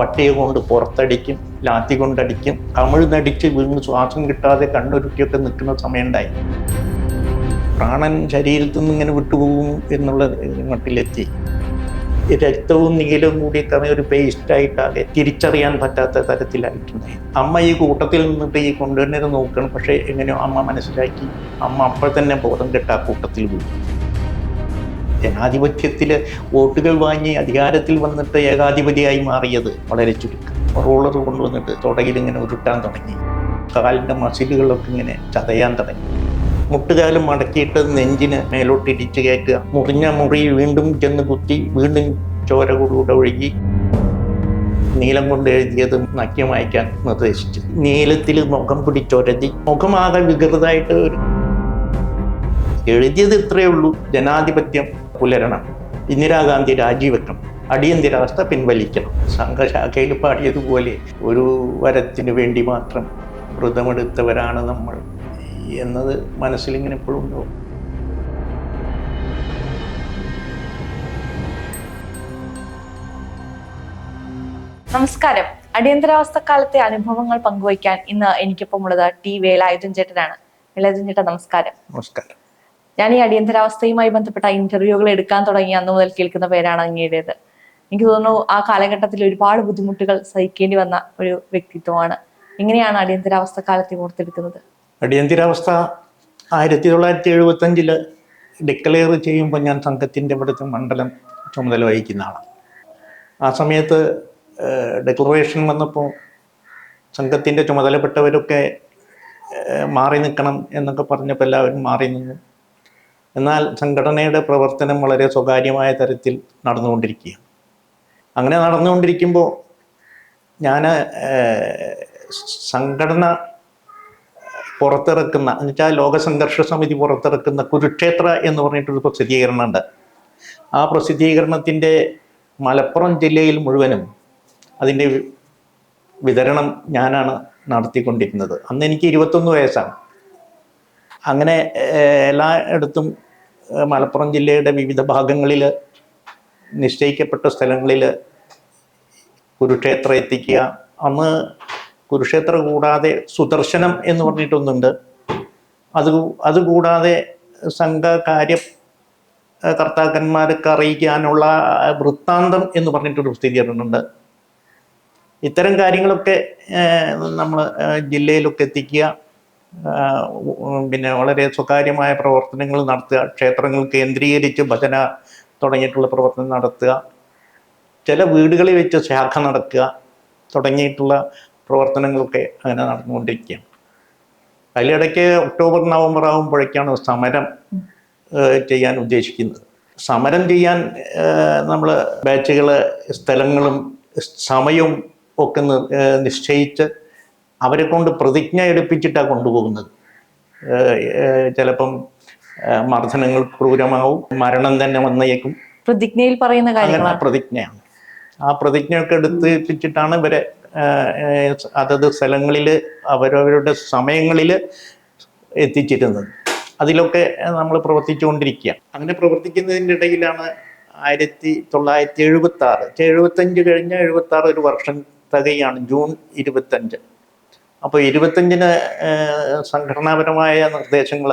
പട്ടിയെ കൊണ്ട് പുറത്തടിക്കും ലാത്തി കൊണ്ടടിക്കും കമിഴ്ന്നടിച്ച് വീണ് ശ്വാസം കിട്ടാതെ കണ്ണുരുട്ടിയൊക്കെ നിൽക്കുന്ന സമയമുണ്ടായി. പ്രാണൻ ശരീരത്തിൽ നിന്ന് ഇങ്ങനെ വിട്ടുപോകും എന്നുള്ള മട്ടിലെത്തി. രക്തവും നീലവും കൂടി തന്നെ ഒരു പേസ്റ്റായിട്ടാകെ തിരിച്ചറിയാൻ പറ്റാത്ത തരത്തിലായിട്ടുണ്ടായി അമ്മ ഈ കൂട്ടത്തിൽ നിന്നിട്ട് ഈ കൊണ്ടുവരുന്നത് നോക്കണം. പക്ഷേ എങ്ങനെയോ അമ്മ മനസ്സിലാക്കി. അമ്മ അപ്പോൾ തന്നെ ബോധം കെട്ട ആ കൂട്ടത്തിൽ വീണു. ജനാധിപത്യത്തിൽ വോട്ടുകൾ വാങ്ങി അധികാരത്തിൽ വന്നിട്ട് ഏകാധിപതിയായി മാറിയത് വളരെ ചുരുക്കം. റോളർ കൊണ്ടുവന്നിട്ട് തുടയിൽ ഇങ്ങനെ ഉരുട്ടാൻ തുടങ്ങി. കാലിന്റെ മസിലുകളൊക്കെ ഇങ്ങനെ ചതയാൻ തുടങ്ങി. മുട്ടുകാലം മടക്കിയിട്ട് നെഞ്ചിന് മേലോട്ട് ഇടിച്ച് കയറ്റുക. മുറിഞ്ഞ മുറി വീണ്ടും ചെന്ന് കുത്തി വീണ്ടും ചോര കൂടെ ഒഴുകി നീലം കൊണ്ട് എഴുതിയത് നക്കി നിർദ്ദേശിച്ചു. നീലത്തിൽ മുഖം പിടിച്ചൊരതി. മുഖമാകെ വികൃതമായിട്ട് എഴുതിയത് ഇത്രയേ ഉള്ളൂ. ജനാധിപത്യം പുലരണം. ഇന്ദിരാഗാന്ധി രാജിവെക്കണം. അടിയന്തരാവസ്ഥ പിൻവലിക്കണം. സംഘശാഖയിൽ പാടിയതുപോലെ ഒരു വരത്തിന് വേണ്ടി മാത്രം വ്രതമെടുത്തവരാണ് നമ്മൾ. എന്നത് മനസ്സിലിങ്ങനെ എപ്പോഴും ഉണ്ടാവും നമസ്കാരം. അടിയന്തരാവസ്ഥ കാലത്തെ അനുഭവങ്ങൾ പങ്കുവയ്ക്കാൻ ഇന്ന് എനിക്കൊപ്പം ഉള്ളത് ടി വേലായുധൻ ചേട്ടനാണ്. വേലായുധൻ ചേട്ടൻ നമസ്കാരം. നമസ്കാരം. ഞാൻ ഈ അടിയന്തരാവസ്ഥയുമായി ബന്ധപ്പെട്ട ഇന്റർവ്യൂകൾ എടുക്കാൻ തുടങ്ങി. അന്ന് മുതൽ കേൾക്കുന്ന പേരാണ് അങ്ങയുടേത്. എനിക്ക് തോന്നുന്നു ആ കാലഘട്ടത്തിൽ ഒരുപാട് ബുദ്ധിമുട്ടുകൾ സഹിക്കേണ്ടി വന്ന ഒരു വ്യക്തിത്വമാണ്. എങ്ങനെയാണ് അടിയന്തരാവസ്ഥ കാലത്തെ ഓർത്തെടുക്കുന്നത്. അടിയന്തരാവസ്ഥ ആയിരത്തി തൊള്ളായിരത്തി എഴുപത്തി അഞ്ചിൽ ഡിക്ലെയർ ചെയ്യുമ്പോൾ ഞാൻ സംഘത്തിന്റെ ഇവിടുത്തെ മണ്ഡലം ചുമതല വഹിക്കുന്ന ആളാണ്. ആ സമയത്ത് ഡെക്ലറേഷൻ വന്നപ്പോൾ സംഘത്തിന്റെ ചുമതലപ്പെട്ടവരൊക്കെ മാറി നിൽക്കണം എന്നൊക്കെ പറഞ്ഞപ്പോൾ എല്ലാവരും മാറി നിന്നു. എന്നാൽ സംഘടനയുടെ പ്രവർത്തനം വളരെ സ്വകാര്യമായ തരത്തിൽ നടന്നുകൊണ്ടിരിക്കുകയാണ്. അങ്ങനെ നടന്നുകൊണ്ടിരിക്കുമ്പോൾ ഞാൻ സംഘടന പുറത്തിറക്കുന്ന എന്നുവെച്ചാൽ ലോകസംഘർഷ സമിതി പുറത്തിറക്കുന്ന കുരുക്ഷേത്ര എന്ന് പറഞ്ഞിട്ടൊരു പ്രസിദ്ധീകരണമുണ്ട്. ആ പ്രസിദ്ധീകരണത്തിന്റെ മലപ്പുറം ജില്ലയിൽ മുഴുവനും അതിന്റെ വിതരണം ഞാനാണ് നടത്തിക്കൊണ്ടിരുന്നത്. അന്ന് എനിക്ക് ഇരുപത്തൊന്ന് വയസ്സാണ്. അങ്ങനെ എല്ലായിടത്തും മലപ്പുറം ജില്ലയുടെ വിവിധ ഭാഗങ്ങളിൽ നിശ്ചയിക്കപ്പെട്ട സ്ഥലങ്ങളിൽ കുരുക്ഷേത്രം എത്തിക്കുക. അന്ന് കുരുക്ഷേത്രം കൂടാതെ സുദർശനം എന്ന് പറഞ്ഞിട്ടൊന്നുണ്ട്. അത് അതുകൂടാതെ സംഘകാര്യ കർത്താക്കന്മാർക്ക് അറിയിക്കാനുള്ള വൃത്താന്തം എന്ന് പറഞ്ഞിട്ടൊരു പ്രസിദ്ധീകരണമുണ്ട് ഇത്തരം കാര്യങ്ങളൊക്കെ നമ്മൾ ജില്ലയിലൊക്കെ എത്തിക്കുക. പിന്നെ വളരെ സ്വകാര്യമായ പ്രവർത്തനങ്ങൾ നടത്തുക ക്ഷേത്രങ്ങൾ കേന്ദ്രീകരിച്ച് ഭജന തുടങ്ങിയിട്ടുള്ള പ്രവർത്തനം നടത്തുക ചില വീടുകളിൽ വെച്ച് ശാഖ നടക്കുക തുടങ്ങിയിട്ടുള്ള പ്രവർത്തനങ്ങളൊക്കെ അങ്ങനെ നടന്നുകൊണ്ടിരിക്കുകയാണ് അതിലിടയ്ക്ക് ഒക്ടോബർ നവംബർ ആകുമ്പോഴേക്കാണ് സമരം ചെയ്യാൻ ഉദ്ദേശിക്കുന്നത്. സമരം ചെയ്യാൻ നമ്മൾ ബാച്ചുകൾ സ്ഥലങ്ങളും സമയവും ഒക്കെ നിശ്ചയിച്ച് അവരെ കൊണ്ട് പ്രതിജ്ഞ എടുപ്പിച്ചിട്ടാണ് കൊണ്ടുപോകുന്നത്. ചിലപ്പം മർദ്ദനങ്ങൾ ക്രൂരമാവും മരണം തന്നെ വന്നേക്കും. പ്രതിജ്ഞയിൽ പറയുന്ന കാര്യങ്ങൾ പ്രതിജ്ഞയാണ്. ആ പ്രതിജ്ഞയൊക്കെ എടുത്തിപ്പിച്ചിട്ടാണ് ഇവരെ അതത് സ്ഥലങ്ങളിൽ അവരവരുടെ സമയങ്ങളിൽ എത്തിച്ചിരുന്നത്. അതിലൊക്കെ നമ്മൾ പ്രവർത്തിച്ചുകൊണ്ടിരിക്കുക അങ്ങനെ പ്രവർത്തിക്കുന്നതിന്റെ ഇടയിലാണ് ആയിരത്തി തൊള്ളായിരത്തി എഴുപത്തി ആറ് എഴുപത്തഞ്ച് കഴിഞ്ഞ എഴുപത്തി ആറ് ഒരു വർഷം തികയാണ്. ജൂൺ ഇരുപത്തഞ്ച്. അപ്പോൾ ഇരുപത്തഞ്ചിന് സംഘടനാപരമായ നിർദ്ദേശങ്ങൾ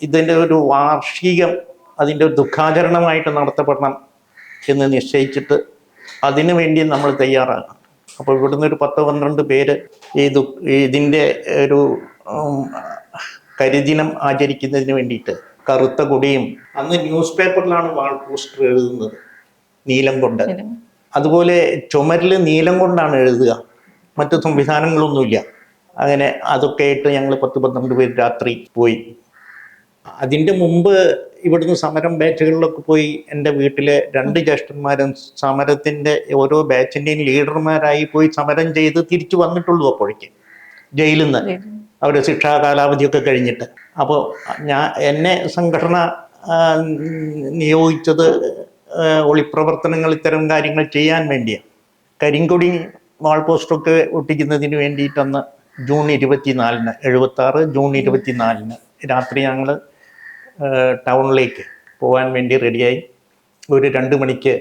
ഇതിന്റെ ഒരു വാർഷികം അതിന്റെ ഒരു ദുഃഖാചരണമായിട്ട് നടത്തപ്പെടണം എന്ന് നിശ്ചയിച്ചിട്ട് അതിനു വേണ്ടി നമ്മൾ തയ്യാറാകണം അപ്പോൾ ഇവിടുന്ന് ഒരു പത്ത് പന്ത്രണ്ട് പേര് ഈ ദു ഇതിന്റെ ഒരു കരിദിനം ആചരിക്കുന്നതിന് വേണ്ടിയിട്ട് കറുത്ത കൊടിയും അന്ന് ന്യൂസ് പേപ്പറിലാണ് വാൾ പോസ്റ്റർ എഴുതുന്നത് നീലം കൊണ്ട്. അതുപോലെ ചുമരിൽ നീലം കൊണ്ടാണ് എഴുതുക. മറ്റു സംവിധാനങ്ങളൊന്നുമില്ല അങ്ങനെ അതൊക്കെ ആയിട്ട് ഞങ്ങൾ പത്ത് പന്ത്രണ്ട് പേര് രാത്രി പോയി. അതിന്റെ മുമ്പ് ഇവിടുന്ന് സമരം ബാച്ചുകളിലൊക്കെ പോയി എന്റെ വീട്ടിലെ രണ്ട് ജ്യേഷ്ഠന്മാരും സമരത്തിന്റെ ഓരോ ബാച്ചിന്റെയും ലീഡർമാരായി പോയി സമരം ചെയ്ത് തിരിച്ചു വന്നിട്ടുള്ളൂ അപ്പോഴേക്ക്. ജയിലിൽ നിന്ന്. അവരുടെ ശിക്ഷാ കാലാവധിയൊക്കെ കഴിഞ്ഞിട്ട്. അപ്പോൾ ഞാൻ എന്നെ സംഘടന നിയോഗിച്ചത് ഒളിപ്രവർത്തനങ്ങൾ ഇത്തരം കാര്യങ്ങൾ ചെയ്യാൻ വേണ്ടിയാണ് കരിങ്കൊടി വാൾ പോസ്റ്ററൊക്കെ ഒട്ടിക്കുന്നതിന് വേണ്ടിയിട്ടന്ന് ജൂൺ ഇരുപത്തിനാലിന് എഴുപത്തി ആറ് ജൂൺ ഇരുപത്തിനാലിന് രാത്രി ഞങ്ങൾ ടൗണിലേക്ക് പോകാൻ വേണ്ടി റെഡിയായി ഒരു രണ്ട് മണിക്ക്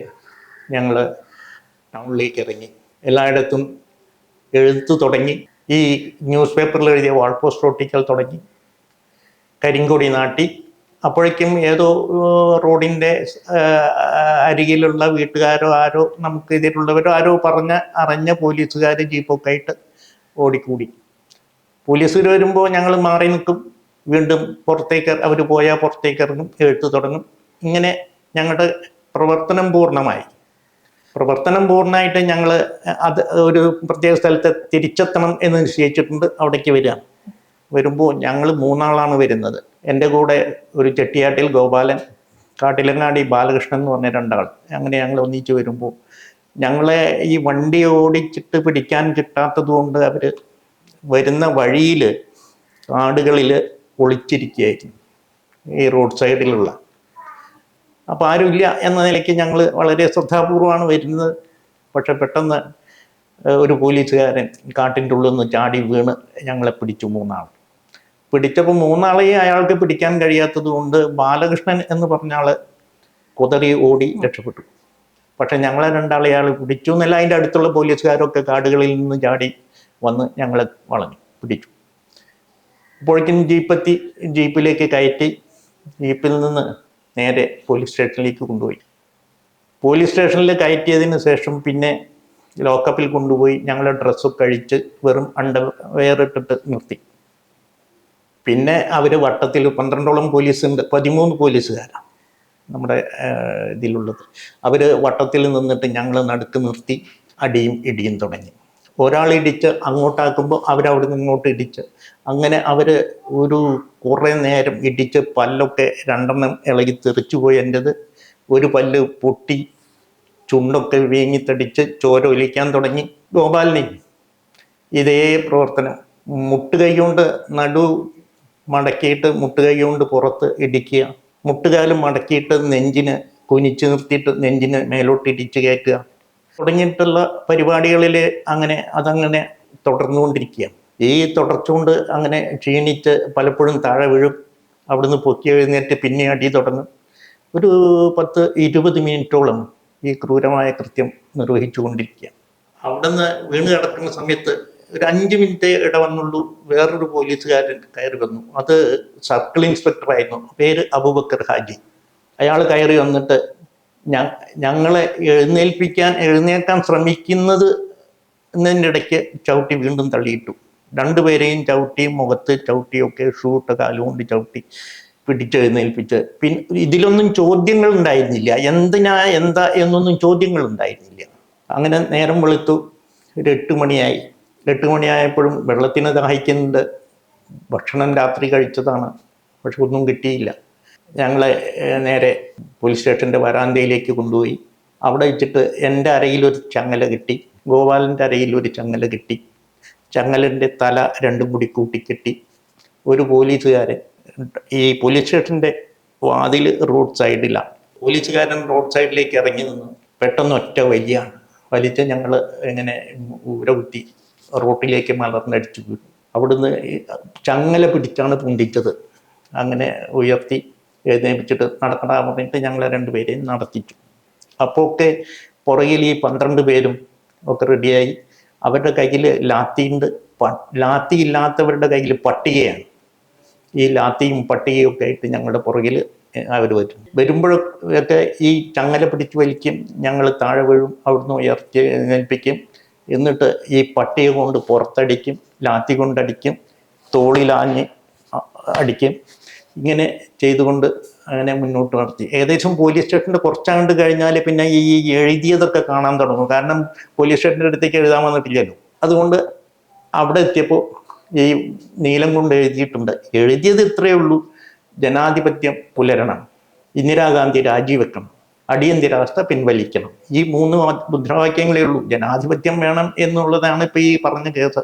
ഞങ്ങൾ ടൗണിലേക്ക് ഇറങ്ങി. എല്ലായിടത്തും എഴുത്തു തുടങ്ങി. ഈ ന്യൂസ് പേപ്പറിൽ എഴുതിയ വാൾ പോസ്റ്റർ ഒട്ടിക്കൽ തുടങ്ങി. കരിങ്കൊടി നാട്ടി. അപ്പോഴേക്കും ഏതോ റോഡിന്റെ അരികിലുള്ള വീട്ടുകാരോ ആരോ നമുക്ക് എതിരുള്ളവരോ ആരോ പറഞ്ഞ അറിഞ്ഞ പോലീസുകാർ ജീപ്പൊക്കെ ആയിട്ട് ഓടിക്കൂടി. പോലീസുകാർ വരുമ്പോൾ ഞങ്ങൾ മാറി നിൽക്കും. വീണ്ടും പുറത്തേക്ക് അവർ പോയാൽ പുറത്തേക്ക് ഇറങ്ങും എഴുത്തു തുടങ്ങും. ഇങ്ങനെ ഞങ്ങളുടെ പ്രവർത്തനം പൂർണമായി. പ്രവർത്തനം പൂർണമായിട്ട് ഞങ്ങൾ അത് ഒരു പ്രത്യേക സ്ഥലത്ത് തിരിച്ചെത്തണം എന്ന് നിശ്ചയിച്ചിട്ടുണ്ട്. അവിടേക്ക് വരിക വരുമ്പോൾ ഞങ്ങൾ മൂന്നാളാണ് വരുന്നത്. എന്റെ കൂടെ ഒരു ചെട്ടിയാട്ടിൽ ഗോപാലൻ കാട്ടിലങ്ങാടി ബാലകൃഷ്ണൻ എന്ന് പറഞ്ഞ രണ്ടാൾ. അങ്ങനെ ഞങ്ങൾ ഒന്നിച്ച് വരുമ്പോൾ ഞങ്ങളെ ഈ വണ്ടി ഓടിച്ചിട്ട് പിടിക്കാൻ കിട്ടാത്തത് കൊണ്ട് അവർ വരുന്ന വഴിയിൽ കാടുകളിൽ ഒളിച്ചിരിക്കുകയായിരുന്നു ഈ റോഡ് സൈഡിലുള്ള. അപ്പോൾ ആരുമില്ല എന്ന നിലയ്ക്ക് ഞങ്ങൾ വളരെ ശ്രദ്ധാപൂർവമാണ് വരുന്നത്. പക്ഷെ പെട്ടെന്ന് ഒരു പോലീസുകാരൻ കാട്ടിന്റെ ഉള്ളിൽ നിന്ന് ചാടി വീണ് ഞങ്ങളെ പിടിച്ചു മൂന്നാൾ. പിടിച്ചപ്പോൾ മൂന്നാളെയും അയാൾക്ക് പിടിക്കാൻ കഴിയാത്തത് കൊണ്ട് ബാലകൃഷ്ണൻ എന്ന് പറഞ്ഞ ആൾ കുതറി ഓടി രക്ഷപ്പെട്ടു. പക്ഷെ ഞങ്ങളെ രണ്ടാളെ അയാൾ പിടിച്ചു എന്നല്ല അതിന്റെ അടുത്തുള്ള പോലീസുകാരൊക്കെ കാടുകളിൽ നിന്ന് ചാടി വന്ന് ഞങ്ങളെ വളഞ്ഞു പിടിച്ചു. അപ്പോഴേക്കും ജീപ്പെത്തി ജീപ്പിലേക്ക് കയറ്റി ജീപ്പിൽ നിന്ന് നേരെ പോലീസ് സ്റ്റേഷനിലേക്ക് കൊണ്ടുപോയി. പോലീസ് സ്റ്റേഷനിൽ കയറ്റിയതിന് ശേഷം പിന്നെ ലോക്കപ്പിൽ കൊണ്ടുപോയി ഞങ്ങളുടെ ഡ്രസ്സൊക്കെ കഴിച്ച് വെറും അണ്ട വേറിട്ടിട്ട് നിർത്തി. പിന്നെ അവർ വട്ടത്തിൽ പന്ത്രണ്ടോളം പോലീസ് ഉണ്ട് പതിമൂന്ന് പോലീസുകാരാണ് നമ്മുടെ ഇതിലുള്ളത്. അവർ വട്ടത്തിൽ നിന്നിട്ട് ഞങ്ങൾ നടുക്ക് നിർത്തി അടിയും ഇടിയും തുടങ്ങി. ഒരാൾ ഇടിച്ച് അങ്ങോട്ടാക്കുമ്പോൾ അവരവിടെ നിന്ന് ഇങ്ങോട്ട് ഇടിച്ച്. അങ്ങനെ അവർ ഒരു കുറേ നേരം ഇടിച്ച് പല്ലൊക്കെ രണ്ടെണ്ണം ഇളകി തെറിച്ചു പോയി എന്റെത്. ഒരു പല്ല് പൊട്ടി ചുണ്ടൊക്കെ വീങ്ങിത്തടിച്ച് ചോര ഒലിക്കാൻ തുടങ്ങി. ഗോപാലിനെയും ഇതേ പ്രവർത്തനം. മുട്ടുകൈ കൊണ്ട് നടു മടക്കിയിട്ട് മുട്ടുകൈ കൊണ്ട് പുറത്ത് ഇടിക്കുക. മുട്ടുകാലും മടക്കിയിട്ട് നെഞ്ചിന് കുനിച്ച് നിർത്തിയിട്ട് നെഞ്ചിന് മേലോട്ട് ഇടിച്ച് കയറ്റുക. തുടങ്ങിയിട്ടുള്ള പരിപാടികളിൽ അങ്ങനെ അതങ്ങനെ തുടർന്നുകൊണ്ടിരിക്കുക. ഈ തുടർച്ചുകൊണ്ട് അങ്ങനെ ക്ഷീണിച്ച് പലപ്പോഴും താഴെ വീഴും. അവിടുന്ന് പൊക്കി എഴുന്നേറ്റ് പിന്നെ അടി തുടങ്ങും. ഒരു പത്ത് ഇരുപത് മിനിറ്റോളം ഈ ക്രൂരമായ കൃത്യം നിർവഹിച്ചു കൊണ്ടിരിക്കുക അവിടുന്ന് വീണ് കിടക്കുന്ന സമയത്ത് ഒരു അഞ്ച് മിനിറ്റ് ഇടവന്നുള്ളൂ വേറൊരു പോലീസുകാരൻ കയറി വന്നു. അത് സർക്കിൾ ഇൻസ്പെക്ടർ ആയിരുന്നു. പേര് അബൂബക്കർ ഹാജി. അയാൾ കയറി വന്നിട്ട് ഞങ്ങളെ എഴുന്നേൽപ്പിക്കാൻ എഴുന്നേൽക്കാൻ ശ്രമിക്കുന്നത് ഇടയ്ക്ക് ചവിട്ടി വീണ്ടും തള്ളിയിട്ടു. രണ്ടുപേരെയും ചവിട്ടി മുഖത്ത് ചവിട്ടിയൊക്കെ ഷൂട്ട് കാലുകൊണ്ട് ചവിട്ടി പിടിച്ചെഴുന്നേൽപ്പിച്ച് പിന്നെ ഇതിലൊന്നും ചോദ്യങ്ങൾ ഉണ്ടായിരുന്നില്ല. എന്തിനാ എന്താ എന്നൊന്നും ചോദ്യങ്ങൾ ഉണ്ടായിരുന്നില്ല. അങ്ങനെ നേരം വെളുത്തു. ഒരു എട്ട് മണിയായി. എട്ട് മണിയായപ്പോഴും വെള്ളത്തിന് ദാഹിക്കുന്നുണ്ട്. ഭക്ഷണം രാത്രി കഴിച്ചതാണ്. പക്ഷെ ഒന്നും കിട്ടിയില്ല. ഞങ്ങളെ നേരെ പോലീസ് സ്റ്റേഷന്റെ വരാന്തയിലേക്ക് കൊണ്ടുപോയി. അവിടെ വെച്ചിട്ട് എന്റെ അരയിലൊരു ചങ്ങല കിട്ടി. ഗോപാലന്റെ അരയിലൊരു ചങ്ങല കിട്ടി. ചങ്ങലന്റെ തല രണ്ടും കൂടി കൂട്ടിക്കെട്ടി. ഒരു പോലീസുകാരൻ ഈ പോലീസ് സ്റ്റേഷന്റെ വാതിൽ റോഡ് സൈഡിലാണ് പോലീസുകാരൻ റോഡ് സൈഡിലേക്ക് ഇറങ്ങി നിന്ന്. പെട്ടെന്ന് ഒറ്റ വലിയാണ്. വലിച്ച് ഞങ്ങൾ ഇങ്ങനെ ഊര കുത്തി. റോട്ടിലേക്ക് മലർന്നടിച്ചു വീണു. അവിടുന്ന് ചങ്ങല പിടിച്ചാണ് തുണ്ടിച്ചത്. അങ്ങനെ ഉയർത്തി എഴുന്നേപ്പിച്ചിട്ട് നടക്കണമെന്ന് പറഞ്ഞിട്ട് ഞങ്ങളെ രണ്ടുപേരെയും നടത്തിച്ചു. അപ്പോൾ ഒക്കെ പുറകിൽ ഈ പന്ത്രണ്ട് പേരും ഒക്കെ റെഡിയായി അവരുടെ കയ്യിൽ ലാത്തിയുണ്ട് ലാത്തി ഇല്ലാത്തവരുടെ കയ്യിൽ പട്ടികയാണ്. ഈ ലാത്തിയും പട്ടികയും ഒക്കെ ആയിട്ട് ഞങ്ങളുടെ പുറകിൽ അവർ വരും വരുമ്പോഴൊക്കെ ഈ ചങ്ങല പിടിച്ച് വലിക്കും. ഞങ്ങൾ താഴെ വീഴും. അവിടുന്ന് ഉയർത്തി എഴുന്നേൽപ്പിക്കും. എന്നിട്ട് ഈ പട്ടിയെ കൊണ്ട് പുറത്തടിക്കും ലാത്തി കൊണ്ടടിക്കും തോളിലാഞ്ഞ് അടിക്കും. ഇങ്ങനെ ചെയ്തുകൊണ്ട് അങ്ങനെ മുന്നോട്ട് നടത്തി. ഏകദേശം പോലീസ് സ്റ്റേഷന്റെ കുറച്ചാണ്ട് കഴിഞ്ഞാൽ പിന്നെ ഈ എഴുതിയതൊക്കെ കാണാൻ തുടങ്ങും. കാരണം പോലീസ് സ്റ്റേഷന്റെ അടുത്തേക്ക് എഴുതാൻ വന്നിട്ടില്ലല്ലോ. അതുകൊണ്ട് അവിടെ എത്തിയപ്പോൾ ഈ നീലം കൊണ്ട് എഴുതിയിട്ടുണ്ട്. എഴുതിയത് ഇത്രയേ ഉള്ളൂ. ജനാധിപത്യം പുലരണം. ഇന്ദിരാഗാന്ധി രാജിവെക്കണം. അടിയന്തരാവസ്ഥ പിൻവലിക്കണം. ഈ മൂന്ന് മുദ്രാവാക്യങ്ങളേ ഉള്ളൂ. ജനാധിപത്യം വേണം എന്നുള്ളതാണ് ഇപ്പൊ ഈ പറഞ്ഞ കേസ്.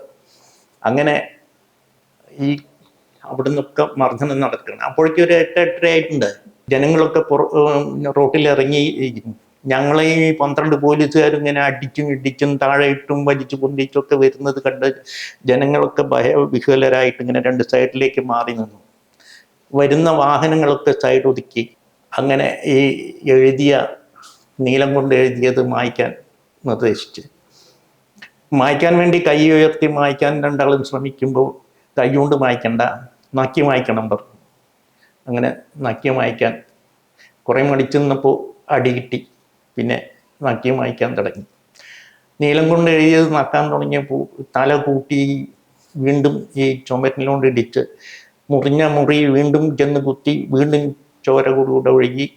അങ്ങനെ ഈ അവിടെ നിന്നൊക്കെ മർദ്ദനം നടക്കണം അപ്പോഴേക്കും ഒരു എട്ട് എട്ടര ആയിട്ടുണ്ട്. ജനങ്ങളൊക്കെ റോട്ടിൽ ഇറങ്ങി ഞങ്ങളെ ഈ പന്ത്രണ്ട് പോലീസുകാരും ഇങ്ങനെ അടിച്ചും ഇടിച്ചും താഴെ ഇട്ടും വലിച്ചു പൊന്തിച്ചൊക്കെ വരുന്നത് കണ്ട് ജനങ്ങളൊക്കെ ഭയവിഹ്വലരായിട്ട് ഇങ്ങനെ രണ്ട് സൈഡിലേക്ക് മാറി നിന്നു. വരുന്ന വാഹനങ്ങളൊക്കെ സൈഡ് ഒതുക്കി. അങ്ങനെ ഈ എഴുതിയ നീലം കൊണ്ട് എഴുതിയത് മായ്ക്കാൻ നിർദ്ദേശിച്ച്. മായ്ക്കാൻ വേണ്ടി കൈ ഉയർത്തി മായ്ക്കാൻ രണ്ടാളും ശ്രമിക്കുമ്പോൾ കൈ കൊണ്ട് മായ്ക്കണ്ട നക്കി മായ്ക്കണം പറഞ്ഞു അങ്ങനെ നക്കി മായ്ക്കാൻ കുറേ മടിച്ചു നിന്നപ്പോൾ അടി കിട്ടി. പിന്നെ നക്കി മായ്ക്കാൻ തുടങ്ങി. നീലം കൊണ്ട് എഴുതിയത് നക്കാൻ തുടങ്ങിയപ്പോൾ തല കൂട്ടി വീണ്ടും ഈ ചുമരിനോട് ഇടിച്ച് മുറിഞ്ഞ മുറി വീണ്ടും ചെന്ന് കുത്തി വീണ്ടും ചോര കൂടെ ഒഴുകി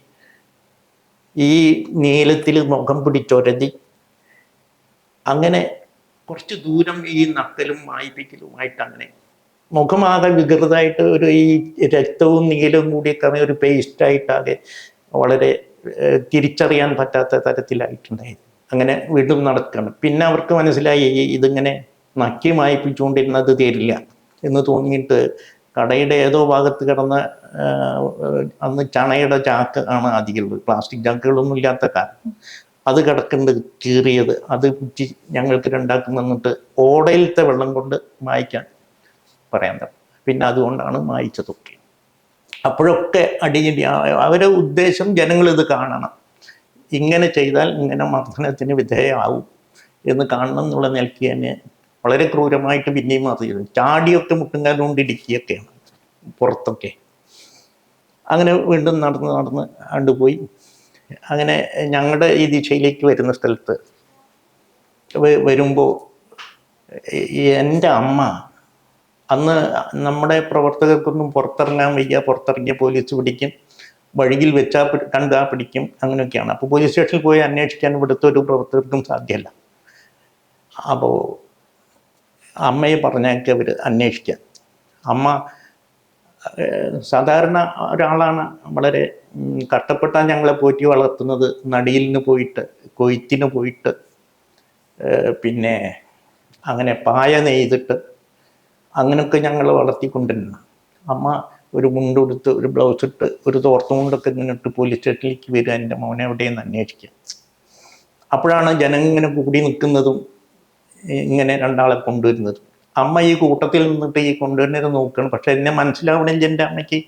ഈ നീലത്തിൽ മുഖം പിടിച്ചൊരതി അങ്ങനെ കുറച്ച് ദൂരം ഈ നക്കലും മായിപ്പിക്കലുമായിട്ട് അങ്ങനെ മുഖമാകെ വികൃതമായിട്ട് ഒരു ഈ രക്തവും നീലവും കൂടി കമ്മി ഒരു പേസ്റ്റായിട്ടാകെ വളരെ തിരിച്ചറിയാൻ പറ്റാത്ത തരത്തിലായിട്ടുണ്ടായത് അങ്ങനെ വീണ്ടും നടക്കണം. പിന്നെ അവർക്ക് മനസ്സിലായി ഇതിങ്ങനെ നക്കി മായിപ്പിച്ചുകൊണ്ടിരുന്നത് തരില്ല എന്ന് തോന്നിയിട്ട് കടയുടെ ഏതോ ഭാഗത്ത് കിടന്ന അന്ന് ചണയുടെ ചാക്ക് ആണ് അധികമുള്ളത്. പ്ലാസ്റ്റിക് ചാക്കുകളൊന്നും ഇല്ലാത്ത കാലം. അത് കിടക്കുന്നത് കീറിയത്. അത് കുറ്റി ഞങ്ങൾക്ക് രണ്ടാക്കും തന്നിട്ട് ഓടയിലത്തെ വെള്ളം കൊണ്ട് മായ്ക്കാൻ പറയാൻ തരാം പിന്നെ അതുകൊണ്ടാണ് മായിച്ചതൊക്കെ. അപ്പോഴൊക്കെ അടിയടി അവരെ ഉദ്ദേശം ജനങ്ങൾ ഇത് കാണണം. ഇങ്ങനെ ചെയ്താൽ ഇങ്ങനെ മർദ്ദനത്തിന് വിധേയമാവും എന്ന് കാണണം എന്നുള്ള നിലയ്ക്ക് തന്നെ വളരെ ക്രൂരമായിട്ട് പിന്നെയും അറിയുന്നത് ചാടിയൊക്കെ മുട്ടുംകാലം കൊണ്ട് പുറത്തൊക്കെ. അങ്ങനെ വീണ്ടും നടന്ന് നടന്ന് കണ്ടുപോയി അങ്ങനെ ഞങ്ങളുടെ ഈ ദിശയിലേക്ക് വരുന്ന സ്ഥലത്ത് വരുമ്പോൾ എന്റെ അമ്മ അന്ന് നമ്മുടെ പ്രവർത്തകർക്കൊന്നും പുറത്തിറങ്ങാൻ വയ്യ. പുറത്തിറങ്ങിയ പോലീസ് പിടിക്കും. വഴിയിൽ വെച്ചാൽ കണ്ടാൽ പിടിക്കും. അങ്ങനെയൊക്കെയാണ്. അപ്പോൾ പോലീസ് സ്റ്റേഷനിൽ പോയി അന്വേഷിക്കാൻ ഇവിടുത്തെ ഒരു പ്രവർത്തകർക്കും സാധ്യമല്ല അപ്പോൾ അമ്മയെ പറഞ്ഞേക്ക് അവർ അന്വേഷിക്കാൻ അമ്മ സാധാരണ ഒരാളാണ് വളരെ കഷ്ടപ്പെട്ടാൽ ഞങ്ങളെ പോറ്റി വളർത്തുന്നത്. നടിയിലിന് പോയിട്ട് കൊയ്ത്തിന് പോയിട്ട് പിന്നെ അങ്ങനെ പായ നെയ്തിട്ട് അങ്ങനെയൊക്കെ ഞങ്ങൾ വളർത്തിക്കൊണ്ടിരുന്നു. അമ്മ ഒരു മുണ്ടുടുത്ത് ഒരു ബ്ലൗസ് ഇട്ട് ഒരു തോർത്തും കൊണ്ടൊക്കെ ഇങ്ങനെ ഇട്ട് പോലീസ് സ്റ്റേഷനിലേക്ക് വരിക എന്റെ മോനെ എവിടെയെന്ന് അന്വേഷിക്കുക അപ്പോഴാണ് ജനം ഇങ്ങനെ കൂടി നിൽക്കുന്നതും ഇങ്ങനെ രണ്ടാളെ കൊണ്ടുവരുന്നത്. അമ്മ ഈ കൂട്ടത്തിൽ നിന്നിട്ട് ഈ കൊണ്ടുവരുന്നത് നോക്കണം. പക്ഷെ എന്നെ മനസ്സിലാവണില്ല എന്റെ അമ്മയ്ക്ക്.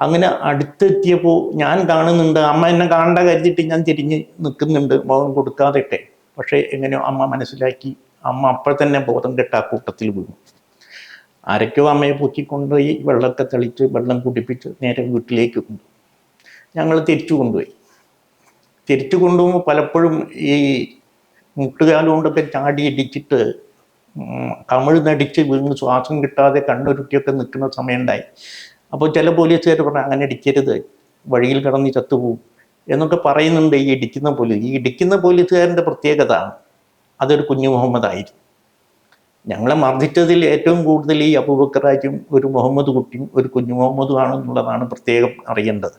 അങ്ങനെ അടുത്തെത്തിയപ്പോൾ ഞാൻ കാണുന്നുണ്ട്. അമ്മ എന്നെ കാണണ്ട കരുതിയിട്ട് ഞാൻ തിരിഞ്ഞ് നിൽക്കുന്നുണ്ട്. ബോധം കൊടുക്കാതെട്ടെ. പക്ഷേ എങ്ങനെയോ അമ്മ മനസ്സിലാക്കി. അമ്മ അപ്പോൾ തന്നെ ബോധം കെട്ട ആ കൂട്ടത്തിൽ വീണു. ആരൊക്കെയോ അമ്മയെ പൊക്കിക്കൊണ്ടുപോയി വെള്ളമൊക്കെ തെളിച്ച് വെള്ളം കുടിപ്പിച്ച് നേരെ വീട്ടിലേക്ക് കൊണ്ടു. ഞങ്ങൾ തിരിച്ചു കൊണ്ടുപോയി. തിരിച്ചു കൊണ്ടുപോകുമ്പോൾ പലപ്പോഴും ഈ മുട്ടുകാലം ചാടിയിടിച്ചിട്ട് കമിഴ്ന്നടിച്ച് വീണ് ശ്വാസം കിട്ടാതെ കണ്ണുരുട്ടിയൊക്കെ നിൽക്കുന്ന സമയമുണ്ടായി. അപ്പോൾ ചില പോലീസുകാർ പറഞ്ഞു അങ്ങനെ ഇടിക്കരുത്. വഴിയിൽ കിടന്ന് ചത്തുപോകും. എന്നൊക്കെ പറയുന്നുണ്ട് ഈ ഇടിക്കുന്ന പോലീസ്. ഈ ഇടിക്കുന്ന പോലീസുകാരന്റെ പ്രത്യേകത അതൊരു കുഞ്ഞു മുഹമ്മദ് ആയിരുന്നു ഞങ്ങളെ മർദ്ദിച്ചതിൽ ഏറ്റവും കൂടുതൽ ഈ അബൂബക്കറാജും ഒരു മുഹമ്മദ് കുട്ടിയും ഒരു കുഞ്ഞു മുഹമ്മദും ആണെന്നുള്ളതാണ് പ്രത്യേകം അറിയേണ്ടത്.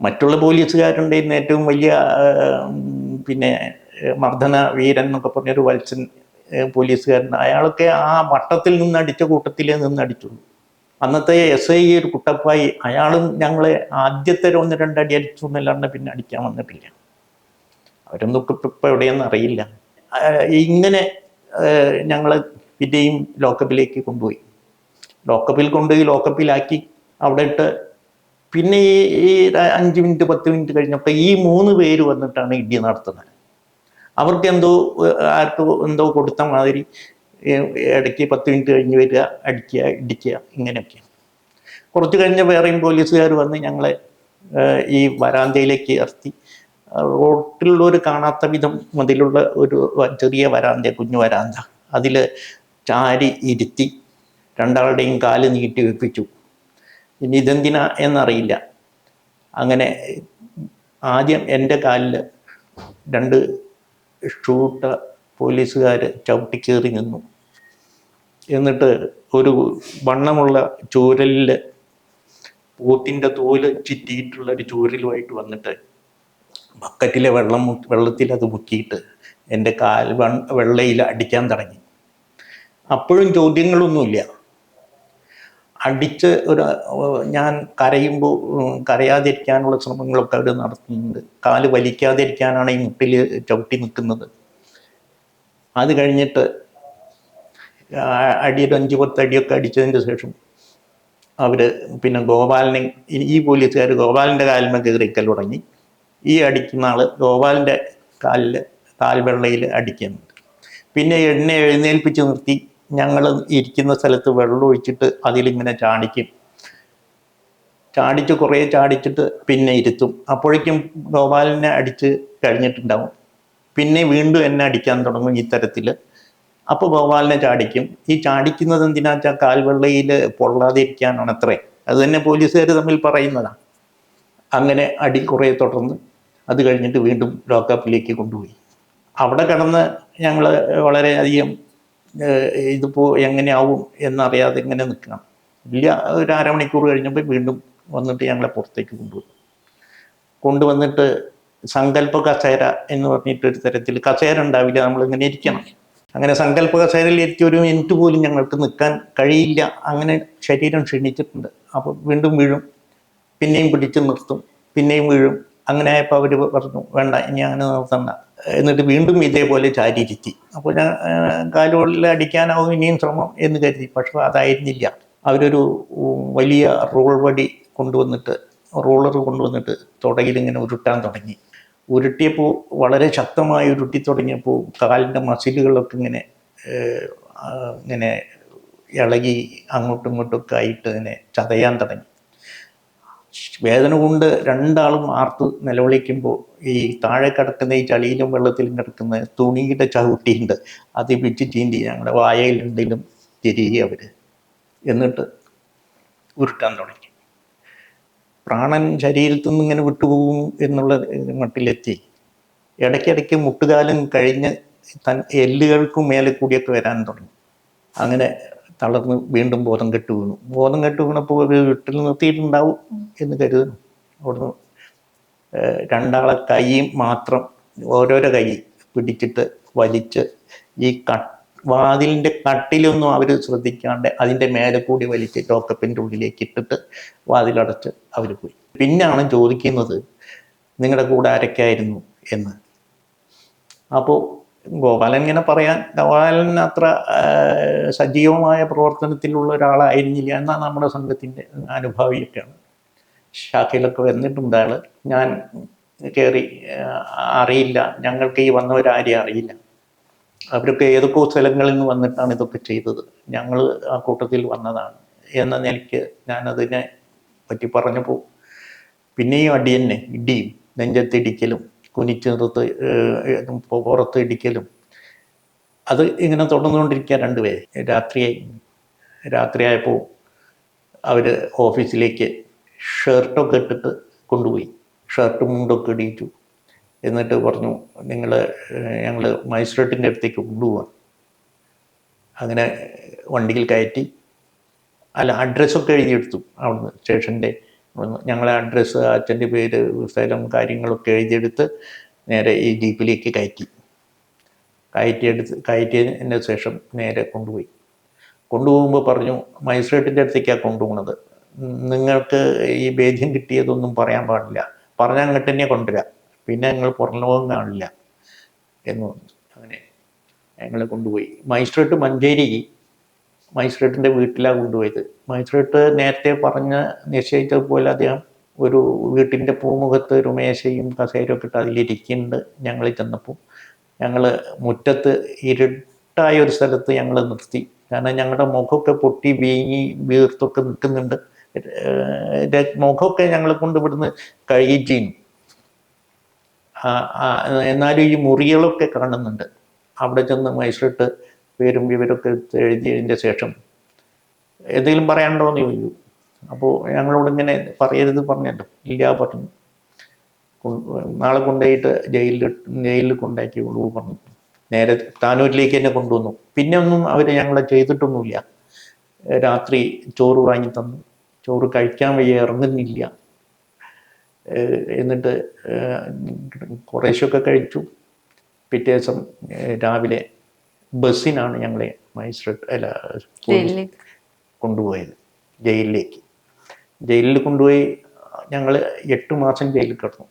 മറ്റുള്ള പോലീസുകാരുണ്ടെന്ന് ഏറ്റവും വലിയ പിന്നെ മർദ്ദന വീരൻ എന്നൊക്കെ പറഞ്ഞൊരു വത്സൻ പോലീസുകാരൻ അയാളൊക്കെ ആ വട്ടത്തിൽ നിന്ന് അടിച്ച കൂട്ടത്തിലേ നിന്ന് അടിച്ചുള്ളൂ അന്നത്തെ എസ് ഐ ഒരു കുട്ടപ്പായി അയാളും ഞങ്ങളെ ആദ്യത്തെ ഒന്ന് രണ്ടടി അടിച്ചു എന്നല്ലാണ്ട് പിന്നെ അടിക്കാൻ വന്നിട്ടില്ല. അവരൊന്നും ഇപ്പം എവിടെയെന്ന് അറിയില്ല. ഇങ്ങനെ ഞങ്ങളെ പിന്നെയും ലോക്കപ്പിലേക്ക് കൊണ്ടുപോയി. ലോക്കപ്പിൽ കൊണ്ടുപോയി ലോക്കപ്പിലാക്കി അവിടെ ഇട്ട് പിന്നെ ഈ അഞ്ച് മിനിറ്റ് പത്ത് മിനിറ്റ് കഴിഞ്ഞപ്പോൾ ഈ മൂന്ന് പേര് വന്നിട്ടാണ് ഇടി നടത്തുന്നത്. അവർക്ക് എന്തോ ആർക്കോ എന്തോ കൊടുത്ത മാതിരി ഇടയ്ക്ക് പത്ത് മിനിറ്റ് കഴിഞ്ഞ് വരിക അടിക്കുക ഇടിക്കുക ഇങ്ങനെയൊക്കെ. കുറച്ച് കഴിഞ്ഞ വേറെയും പോലീസുകാർ വന്ന് ഞങ്ങളെ ഈ വരാന്തയിലേക്ക് ഇറത്തി റോട്ടിലുള്ളവർ കാണാത്ത വിധം മതിലുള്ള ഒരു ചെറിയ വരാന്ത കുഞ്ഞു വരാന്ത. അതിൽ ചാരി ഇരുത്തി രണ്ടാളുടെയും കാൽ നീട്ടി വെപ്പിച്ചു. ഇനി ഇതെന്തിനാ എന്നറിയില്ല. അങ്ങനെ ആദ്യം എന്റെ കാലിൽ രണ്ട് ഷൂട്ട പോലീസുകാർ ചവിട്ടിക്കേറി നിന്നു. എന്നിട്ട് ഒരു വണ്ണമുള്ള ചൂരലിൽ പോത്തിന്റെ തോൽ ചിറ്റിയിട്ടുള്ള ഒരു ചൂരലുമായിട്ട് വന്നിട്ട് ബക്കറ്റിലെ വെള്ളം വെള്ളത്തിൽ അത് മുക്കിയിട്ട് എന്റെ കാൽ വെള്ളയിൽ അടിക്കാൻ തുടങ്ങി. അപ്പോഴും ചോദ്യങ്ങളൊന്നുമില്ല. അടിച്ച് ഒരു ഞാൻ കരയുമ്പോൾ കരയാതിരിക്കാനുള്ള ശ്രമങ്ങളൊക്കെ അവർ നടത്തുന്നുണ്ട്. കാൽ വലിക്കാതിരിക്കാനാണ് ഈ മുട്ടിൽ ചവിട്ടി നിൽക്കുന്നത്. അത് കഴിഞ്ഞിട്ട് അടിയൊരു അഞ്ച് പത്ത് അടിയൊക്കെ അടിച്ചതിന്റെ ശേഷം അവർ പിന്നെ ഗോപാലിനെ ഈ- പോലീസുകാർ ഗോപാലിന്റെ കാലിന്മേൽ കയറിക്കൽ തുടങ്ങി. ഈ അടിക്കുന്ന ആൾ ഗോപാലിന്റെ കാലിൽ കാൽവെള്ളയിൽ അടിക്കുന്നുണ്ട്. പിന്നെ എണ്ണ എഴുന്നേൽപ്പിച്ച് നിർത്തി. ഞങ്ങൾ ഇരിക്കുന്ന സ്ഥലത്ത് വെള്ളം ഒഴിച്ചിട്ട് അതിലിങ്ങനെ ചാടിക്കും. ചാടിച്ച് കുറേ ചാടിച്ചിട്ട് പിന്നെ ഇരുത്തും. അപ്പോഴേക്കും ഗോപാലനെ അടിച്ച് കഴിഞ്ഞിട്ടുണ്ടാവും. പിന്നെ വീണ്ടും എന്നെ അടിക്കാൻ തുടങ്ങും ഇത്തരത്തിൽ അപ്പോൾ ഗോപാലനെ ചാടിക്കും. ഈ ചാടിക്കുന്നത് എന്തിനാ വെച്ചാൽ കാൽവെള്ളയിൽ പൊള്ളാതിരിക്കാനാണ് അത്രേ. അത് തന്നെ പോലീസുകാർ തമ്മിൽ പറയുന്നതാണ് അങ്ങനെ അടി കുറേ തുടർന്ന് അത് കഴിഞ്ഞിട്ട് വീണ്ടും ലോക്കപ്പിലേക്ക് കൊണ്ടുപോയി. അവിടെ കിടന്ന് ഞങ്ങൾ വളരെയധികം ഇതിപ്പോൾ എങ്ങനെയാവും എന്നറിയാതെ ഇങ്ങനെ നിൽക്കണം. ഇല്ല ഒരു അരമണിക്കൂർ കഴിഞ്ഞപ്പോൾ വീണ്ടും വന്നിട്ട് ഞങ്ങളെ പുറത്തേക്ക് കൊണ്ടുവന്നു കൊണ്ടുവന്നിട്ട് സങ്കല്പ കസേര എന്ന് പറഞ്ഞിട്ട് ഒരു തരത്തിൽ കസേര ഉണ്ടാവില്ല നമ്മളിങ്ങനെ ഇരിക്കണം. അങ്ങനെ സങ്കല്പ കസേരയിൽ ഒരു മിനിറ്റ് പോലും ഞങ്ങൾക്ക് നിൽക്കാൻ കഴിയില്ല. അങ്ങനെ ശരീരം ക്ഷീണിച്ചിട്ടുണ്ട്. അപ്പോൾ വീണ്ടും വീഴും. പിന്നെയും പിടിച്ച് നിർത്തും. പിന്നെയും വീഴും. അങ്ങനെ ആയപ്പോൾ അവർ പറഞ്ഞു വേണ്ട ഇനി അങ്ങനെ നിർത്തണ്ട എന്നിട്ട് വീണ്ടും ഇതേപോലെ ചാരിയിരുത്തി അപ്പോൾ ഞാൻ കാലുകളിൽ അടിക്കാനാവും ഇനിയും ശ്രമം എന്ന് കരുതി. പക്ഷെ അതായിരുന്നില്ല. അവരൊരു വലിയ റോൾ വടി കൊണ്ടുവന്നിട്ട് റോളർ കൊണ്ടുവന്നിട്ട് തുടയിൽ ഇങ്ങനെ ഉരുട്ടാൻ തുടങ്ങി. ഉരുട്ടിയപ്പോൾ വളരെ ശക്തമായി ഉരുട്ടി തുടങ്ങിയപ്പോൾ കാലിന്റെ മസിലുകളൊക്കെ ഇങ്ങനെ ഇങ്ങനെ ഇളകി അങ്ങോട്ടും ഇങ്ങോട്ടും ഒക്കെ ആയിട്ട് ഇങ്ങനെ ചതയാൻ തുടങ്ങി. വേദന കൊണ്ട് രണ്ടാളും ആർത്ത് നിലവിളിക്കുമ്പോൾ ഈ താഴെ കിടക്കുന്ന ഈ ചളിയിലും വെള്ളത്തിലും കിടക്കുന്ന തുണിയുടെ ചവിട്ടിയുണ്ട്. അത് പിച്ച് ചീന്തി ഞങ്ങളുടെ വായയിലുണ്ടെങ്കിലും തിരികെ അവർ എന്നിട്ട് ഉരുട്ടാൻ തുടങ്ങി. പ്രാണൻ ശരീരത്തു നിന്ന് ഇങ്ങനെ വിട്ടുപോകും എന്നുള്ള മട്ടിലെത്തി. ഇടയ്ക്കിടയ്ക്ക് മുട്ടുകാലം കഴിഞ്ഞ് തൻ എല്ലുകൾക്കും മേലെ കൂടിയൊക്കെ വരാൻ തുടങ്ങി. അങ്ങനെ തളർന്ന് വീണ്ടും ബോധം കെട്ട് വീണു ബോധം കെട്ട് വീണപ്പോൾ ഒരു വീട്ടിൽ നിർത്തിയിട്ടുണ്ടാവും എന്ന് കരുതുന്നു. അവിടുന്ന് രണ്ടാളെ കൈയും മാത്രം ഓരോരോ കൈ പിടിച്ചിട്ട് വലിച്ച് ഈ കട്ട് വാതിലിന്റെ കട്ടിലൊന്നും അവർ ശ്രദ്ധിക്കാണ്ട് അതിന്റെ മേലെ കൂടി വലിച്ച് ലോക്കപ്പിന്റെ ഉള്ളിലേക്ക് ഇട്ടിട്ട് വാതിലടച്ച് അവർ പോയി. പിന്നാണ് ചോദിക്കുന്നത് നിങ്ങളുടെ കൂടെ ആരൊക്കെയായിരുന്നു എന്ന്. അപ്പോൾ ഗോപാലൻ ഇങ്ങനെ പറയാൻ ഗോപാലൻ അത്ര സജീവമായ പ്രവർത്തനത്തിലുള്ള ഒരാളായിരുന്നില്ല എന്നാണ് നമ്മുടെ സംഘത്തിന്റെ അനുഭാവിയൊക്കെയാണ്. ശാഖയിലൊക്കെ വന്നിട്ടുണ്ട് ആൾ. ഞാൻ കയറി അറിയില്ല. ഞങ്ങൾക്ക് ഈ വന്നവരാരെയും അറിയില്ല. അവരൊക്കെ ഏതൊക്കെ സ്ഥലങ്ങളിൽ നിന്ന് വന്നിട്ടാണ് ഇതൊക്കെ ചെയ്തത്? ഞങ്ങൾ ആ കൂട്ടത്തിൽ വന്നതാണ് എന്ന നിലയ്ക്ക് ഞാനതിനെ പറ്റി പറഞ്ഞപ്പോൾ പിന്നെയും അടി തന്നെ ഇടിയും നെഞ്ചത്തിടിക്കലും കുനിച്ച് നിർത്ത് പുറത്ത് ഇടിക്കലും. അത് ഇങ്ങനെ തുടർന്നുകൊണ്ടിരിക്കുക രണ്ടുപേർ രാത്രിയായി. രാത്രിയായപ്പോൾ അവർ ഓഫീസിലേക്ക് ഷർട്ടൊക്കെ ഇട്ടിട്ട് കൊണ്ടുപോയി. ഷർട്ടും മുണ്ടൊക്കെ ഇടിയിച്ചു എന്നിട്ട് പറഞ്ഞു നിങ്ങൾ ഞങ്ങൾ മജിസ്ട്രേറ്റിന്റെ അടുത്തേക്ക് കൊണ്ടുപോവാം. അങ്ങനെ വണ്ടിയിൽ കയറ്റി. അല്ല അഡ്രസ്സൊക്കെ എഴുതിയെടുത്തു അവിടുന്ന് സ്റ്റേഷന്റെ ഞങ്ങളെ അഡ്രസ്സ് അച്ഛന്റെ പേര് സ്ഥലം കാര്യങ്ങളൊക്കെ എഴുതിയെടുത്ത് നേരെ ഈ ജീപ്പിലേക്ക് കയറ്റി. കയറ്റിയെടുത്ത് കയറ്റിയതിന് ശേഷം നേരെ കൊണ്ടുപോയി. കൊണ്ടുപോകുമ്പോൾ പറഞ്ഞു മജിസ്ട്രേറ്റിന്റെ അടുത്തേക്കാണ് കൊണ്ടുപോകുന്നത് നിങ്ങൾക്ക് ഈ ഭേദ്യം കിട്ടിയതൊന്നും പറയാൻ പാടില്ല. പറഞ്ഞാൽ അങ്ങോട്ട് തന്നെ കൊണ്ടുവരാം. പിന്നെ ഞങ്ങൾ പുറം ലോകം കാണില്ല. എന്ന് പറഞ്ഞു. അങ്ങനെ ഞങ്ങൾ കൊണ്ടുപോയി. മജിസ്ട്രേറ്റ് മഞ്ചേരി മജിസ്ട്രേറ്റിന്റെ വീട്ടിലാണ് കൊണ്ടുപോയത്. മജിസ്ട്രേറ്റ് നേരത്തെ പറഞ്ഞ് നിശ്ചയിച്ചതുപോലെ അദ്ദേഹം ഒരു വീട്ടിന്റെ പൂമുഖത്ത് ഒരു മേശയും കസേരയും ഒക്കെ ഇട്ട് അതിലിരിക്കുന്നുണ്ട് ഞങ്ങൾ ചെന്നപ്പോൾ. ഞങ്ങൾ മുറ്റത്ത് ഇരുട്ടായ ഒരു സ്ഥലത്ത് ഞങ്ങൾ നിർത്തി. കാരണം ഞങ്ങളുടെ മുഖമൊക്കെ പൊട്ടി വീങ്ങി വീർത്തൊക്കെ നിൽക്കുന്നുണ്ട്. മുഖമൊക്കെ ഞങ്ങളെ കൊണ്ട് ഇവിടുന്ന് ചെയ്യും എന്നാലും ഈ മുറികളൊക്കെ കാണുന്നുണ്ട്. അവിടെ ചെന്ന് മജിസ്ട്രേറ്റ് പേരും വിവരമൊക്കെ എഴുതിയതിന്റെ ശേഷം എന്തെങ്കിലും പറയാനുണ്ടോ എന്ന് ചോദിച്ചു. അപ്പോൾ ഞങ്ങളോട് ഇങ്ങനെ പറയരുത് പറഞ്ഞല്ലോ. ഇല്ല പറഞ്ഞു. നാളെ കൊണ്ടുപോയിട്ട് ജയിലിൽ ജയിലിൽ കൊണ്ടാക്കി കൊള്ളു പറഞ്ഞു. നേരെ താനൂരിലേക്ക് തന്നെ കൊണ്ടുവന്നു. പിന്നെ ഒന്നും അവർ ഞങ്ങളെ ചെയ്തിട്ടൊന്നുമില്ല. രാത്രി ചോറ് വാങ്ങി തന്നു. ചോറ് കഴിക്കാൻ വയ്യ ഇറങ്ങുന്നില്ല. എന്നിട്ട് കുറേശ്ശൊക്കെ കഴിച്ചു. പിറ്റേ ദിവസം രാവിലെ ബസ്സിനാണ് ഞങ്ങളെ മജിസ്ട്രേറ്റ് അല്ല കൊണ്ടുപോയത് ജയിലിലേക്ക്. ജയിലിൽ കൊണ്ടുപോയി ഞങ്ങൾ എട്ട് മാസം ജയിലിൽ കിടന്നു.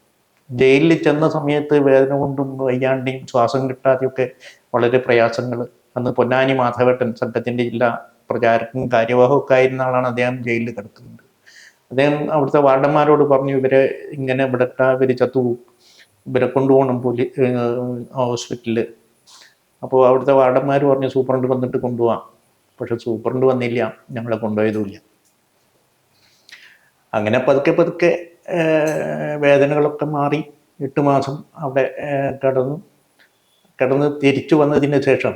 ജയിലിൽ ചെന്ന സമയത്ത് വേദന കൊണ്ടും വയ്യാണ്ടെയും ശ്വാസം കിട്ടാതെയൊക്കെ വളരെ പ്രയാസങ്ങൾ. അന്ന് പൊന്നാനി മാധവേട്ടൻ സംഘത്തിന്റെ ജില്ലാ പ്രചാരക്കും കാര്യവാഹമൊക്കെ ആയിരുന്ന ആളാണ് അദ്ദേഹം ജയിലിൽ കിടക്കുന്നത് അദ്ദേഹം അവിടുത്തെ വാർഡന്മാരോട് പറഞ്ഞു ഇവരെ ഇങ്ങനെ വിടട്ട ഇവർ ചത്തു ഇവരെ കൊണ്ടുപോകണം പോലീസ് ഹോസ്പിറ്റലിൽ അപ്പോൾ അവിടുത്തെ വാർഡന്മാർ പറഞ്ഞു സൂപ്രണ്ട് വന്നിട്ട് കൊണ്ടുപോകാം പക്ഷെ സൂപ്രണ്ട് വന്നില്ല ഞങ്ങളെ കൊണ്ടുപോയതുമില്ല. അങ്ങനെ പതുക്കെ പതുക്കെ വേദനകളൊക്കെ മാറി. എട്ട് മാസം അവിടെ കടന്നു. കിടന്നു തിരിച്ചു വന്നതിന് ശേഷം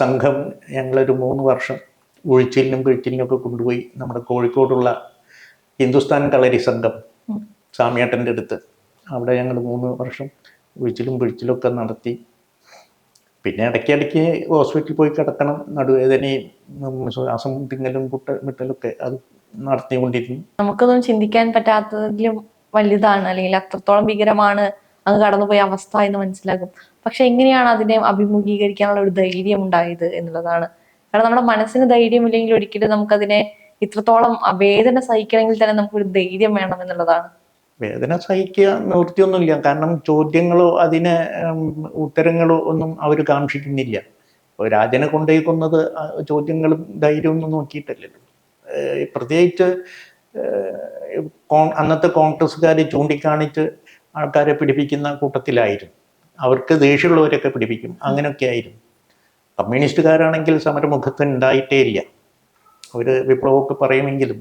സംഘം ഞങ്ങളൊരു മൂന്ന് വർഷം ഉഴിച്ചിലിനും കിഴിച്ചിലിനും ഒക്കെ കൊണ്ടുപോയി നമ്മുടെ കോഴിക്കോടുള്ള ഹിന്ദുസ്ഥാൻ കളരി സംഘം. സാമിയേട്ടന്റെ അടുത്ത്. അവിടെ ഞങ്ങൾ മൂന്ന് വർഷം ഉഴിച്ചിലും കിഴിച്ചിലും ഒക്കെ നടത്തി. പിന്നെ ഇടയ്ക്കിടയ്ക്ക് ഹോസ്പിറ്റലിൽ പോയി കിടക്കണം. നടുവേദനയും ശ്വാസം തിങ്ങലും കുട്ട മിട്ടലൊക്കെ അത് നടത്തിക്കൊണ്ടിരുന്നു നമുക്കൊന്നും ചിന്തിക്കാൻ പറ്റാത്തതിലും വലുതാണ്. അല്ലെങ്കിൽ അത്രത്തോളം ഭീകരമാണ് അങ്ങ് കടന്നുപോയ അവസ്ഥ എന്ന് മനസ്സിലാകും. പക്ഷെ എങ്ങനെയാണ് അതിനെ അഭിമുഖീകരിക്കാനുള്ള ഒരു ധൈര്യം ഉണ്ടായത് എന്നുള്ളതാണ്. കാരണം നമ്മുടെ മനസ്സിന് ധൈര്യം ഇല്ലെങ്കിൽ ഒരിക്കലും നമുക്കതിനെ ഇത്രത്തോളം വേദന സഹിക്കണമെങ്കിൽ തന്നെ നമുക്കൊരു ധൈര്യം വേണം എന്നുള്ളതാണ്. വേദന സഹിക്കുക നിവൃത്തിയൊന്നുമില്ല കാരണം ചോദ്യങ്ങളോ അതിന് ഉത്തരങ്ങളോ ഒന്നും അവർ കാക്ഷിക്കുന്നില്ല രാജനെ കൊണ്ടുപോയി കൊന്നത് ചോദ്യങ്ങളും ധൈര്യമൊന്നും നോക്കിയിട്ടല്ലല്ലോ. പ്രത്യേകിച്ച് അന്നത്തെ കോൺഗ്രസ്സുകാർ ചൂണ്ടിക്കാണിച്ച് ആൾക്കാരെ പിടിപ്പിക്കുന്ന കൂട്ടത്തിലായിരുന്നു. അവർക്ക് ദേഷ്യമുള്ളവരൊക്കെ പിടിപ്പിക്കും. അങ്ങനെയൊക്കെ ആയിരുന്നു. കമ്മ്യൂണിസ്റ്റുകാരാണെങ്കിൽ സമരമുഖത്ത് ഉണ്ടായിട്ടേ ഇല്ല. അവർ വിപ്ലവമൊക്കെ പറയുമെങ്കിലും